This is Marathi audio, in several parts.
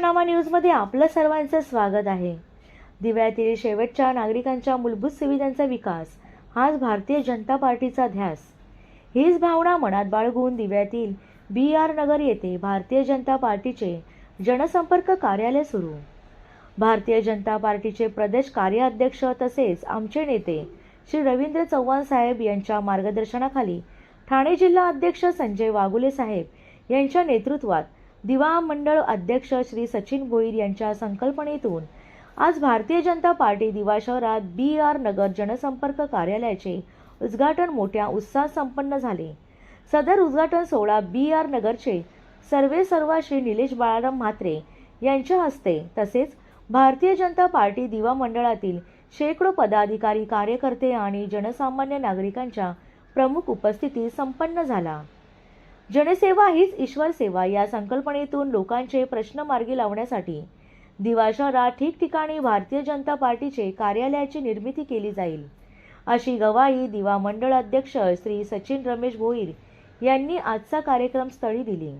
पंचनामा न्यूजमध्ये आपलं सर्वांचं स्वागत आहे. दिव्यातील शेवटच्या नागरिकांच्या मूलभूत सुविधांचा विकास हाच भारतीय जनता पार्टीचा ध्यास. हीच भावना मनात बाळगून दिव्यातील बी आर नगर येथे भारतीय जनता पार्टीचे जनसंपर्क कार्यालय सुरू. भारतीय जनता पार्टीचे प्रदेश कार्याध्यक्ष तसेच आमचे नेते श्री रवींद्र चव्हाण साहेब यांच्या मार्गदर्शनाखाली ठाणे जिल्हा अध्यक्ष संजय वागुले साहेब यांच्या नेतृत्वात दिवा मंडळ अध्यक्ष श्री सचिन भोईर यांच्या संकल्पनेतून आज भारतीय जनता पार्टी दिवा शहरात बी आर नगर जनसंपर्क कार्यालयाचे उद्घाटन मोठ्या उत्साहात संपन्न झाले. सदर उद्घाटन सोहळा बी आर नगरचे सर्वे सर्वा श्री निलेश बाळाराम म्हात्रे यांच्या हस्ते तसेच भारतीय जनता पार्टी दिवा मंडळातील शेकडो पदाधिकारी कार्यकर्ते आणि जनसामान्य नागरिकांच्या प्रमुख उपस्थितीत संपन्न झाला. जनसेवा हीच ईश्वर सेवा या संकल्पनेतून लोकांचे प्रश्न मार्गी लावण्यासाठी दिवा शहरात ठिकठिकाणी भारतीय जनता पार्टीचे कार्यालयाची निर्मिती केली जाईल. अशी गवाही दिवा मंडळ अध्यक्ष श्री सचिन रमेश भोईर यांनी आजचा कार्यक्रम स्थळी दिली.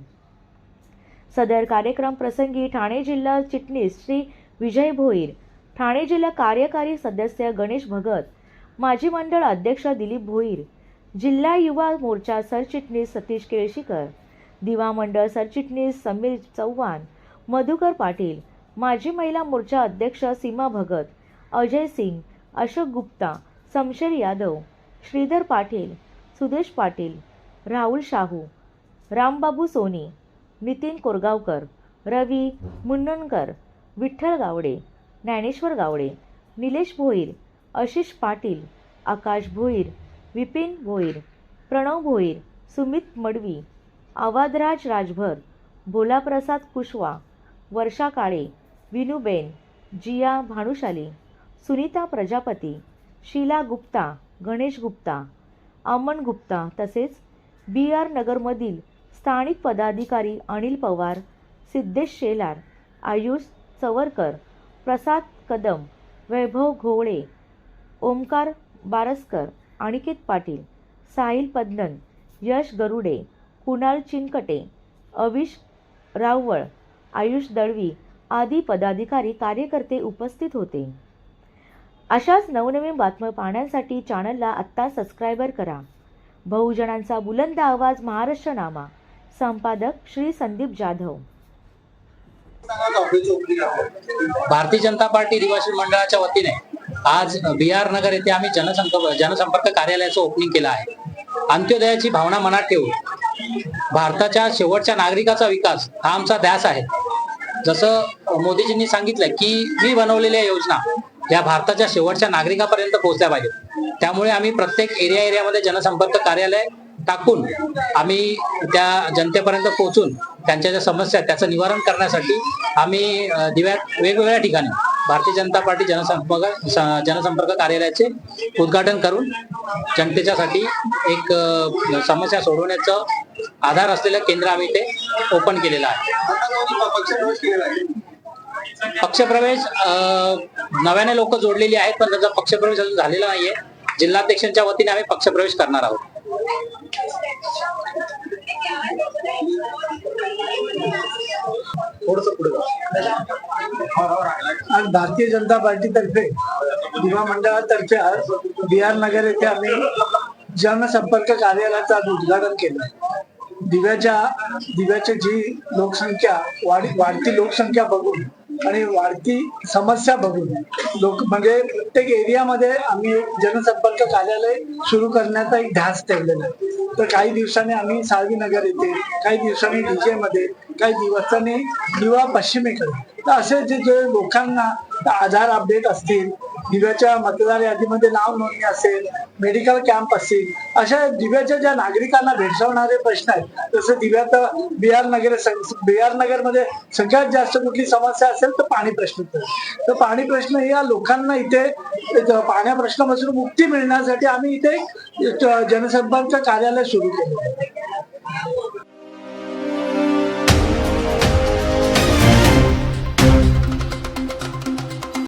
सदर कार्यक्रम प्रसंगी ठाणे जिल्हा चिटणीस श्री विजय भोईर ठाणे जिल्हा कार्यकारी सदस्य गणेश भगत माजी मंडळ अध्यक्ष दिलीप भोईर जिल्हा युवा मोर्चा सरचिटणीस सतीश केळशीकर दिवा मंडळ सरचिटणीस समीर चव्हाण मधुकर पाटील माजी महिला मोर्चा अध्यक्ष सीमा भगत अजय सिंग अशोक गुप्ता समशेर यादव श्रीधर पाटील सुदेश पाटील राहुल शाहू रामबाबू सोनी नितीन कोरगावकर रवी मुन्नणकर विठ्ठल गावडे ज्ञानेश्वर गावडे निलेश भोईर आशिष पाटील आकाश भोईर विपिन भोईर प्रणव भोईर सुमित मडवी आवादराज राजभर भोलाप्रसाद कुशवा वर्षा काळे विनूबेन जिया भानुशाली सुनीता प्रजापती शीला गुप्ता गणेश गुप्ता अमन गुप्ता तसेच बी आर नगरमधील स्थानिक पदाधिकारी अनिल पवार सिद्धेश शेलार आयुष चवरकर प्रसाद कदम वैभव घोवळे ओमकार बारसकर अनिकेत पाटील साहिल पद्मन यश गरुडे कुणाल चिनकटे अविश रावळ आयुष दळवी आदी पदाधिकारी कार्यकर्ते उपस्थित होते. अशाच नवनवीन बातम्या पाहण्यासाठी चॅनलला आत्ता सबस्क्रायबर करा. बहुजनांचा बुलंद आवाज महाराष्ट्र नामा. संपादक श्री संदीप जाधव. भारतीय जनता पार्टी दिवासी मंडळाच्या वतीने आज बी आर नगर येथे आम्ही जनसंपर्क जनसंपर्क कार्यालयाचं ओपनिंग केलं आहे. अंत्योदयाची भावना मनात ठेवून भारताच्या शेवटच्या नागरिकाचा विकास हा आमचा ध्यास आहे. जसं मोदीजींनी सांगितलं की मी बनवलेल्या योजना या भारताच्या शेवटच्या नागरिकापर्यंत पोहोचल्या पाहिजेत. त्यामुळे आम्ही प्रत्येक एरिया एरियामध्ये जनसंपर्क कार्यालय टाकून आम्ही त्या जनतेपर्यंत पोहोचून त्यांच्या ज्या समस्या त्याचं निवारण करण्यासाठी आम्ही दिव्या दिव्यात वेगवेगळ्या ठिकाणी भारतीय जनता पार्टी जनसंपर्क जनसंपर्क कार्यालयाचे उद्घाटन करून जनतेच्यासाठी एक समस्या सोडवण्याचं आधार असलेलं केंद्र आम्ही ते ओपन केलेलं आहे. पक्षप्रवेश नव्याने लोक जोडलेली आहेत पण त्याचा पक्षप्रवेश अजून झालेला नाहीये. जिल्हाध्यक्षांच्या वतीने आम्ही पक्षप्रवेश करणार आहोत. आज भारतीय जनता पार्टीतर्फे युवा मंडळातर्फे आज बिहार नगर येथे आम्ही जनसंपर्क कार्यालयाचं आज उद्घाटन केलं. दिव्याच्या दिव्याची जी लोकसंख्या वाढ वाढती लोकसंख्या बघून आणि वाढती समस्या बघून. लोक म्हणजे प्रत्येक एरियामध्ये आम्ही एक जनसंपर्क कार्यालय सुरू करण्याचा एक ध्यास ठेवलेला आहे. तर काही दिवसांनी आम्ही साळवी नगर येथे काही दिवसांनी डीजे मध्ये काही दिवसांनी युवा पश्चिमेकडे. तर असे जे जे लोकांना आधार अपडेट असतील दिव्याच्या मतदार यादीमध्ये नाव नोंदणी असेल मेडिकल कॅम्प असतील अशा दिव्याच्या ज्या नागरिकांना भेडसावणारे प्रश्न आहेत जसं दिव्यात बिहार नगर बिहार नगरमध्ये सगळ्यात जास्त कुठली समस्या असेल तर पाणी प्रश्न तर. पाणी प्रश्न या लोकांना इथे पाण्या प्रश्नापासून मुक्ती मिळण्यासाठी आम्ही इथे जनसंपर्क कार्यालय सुरू केलं.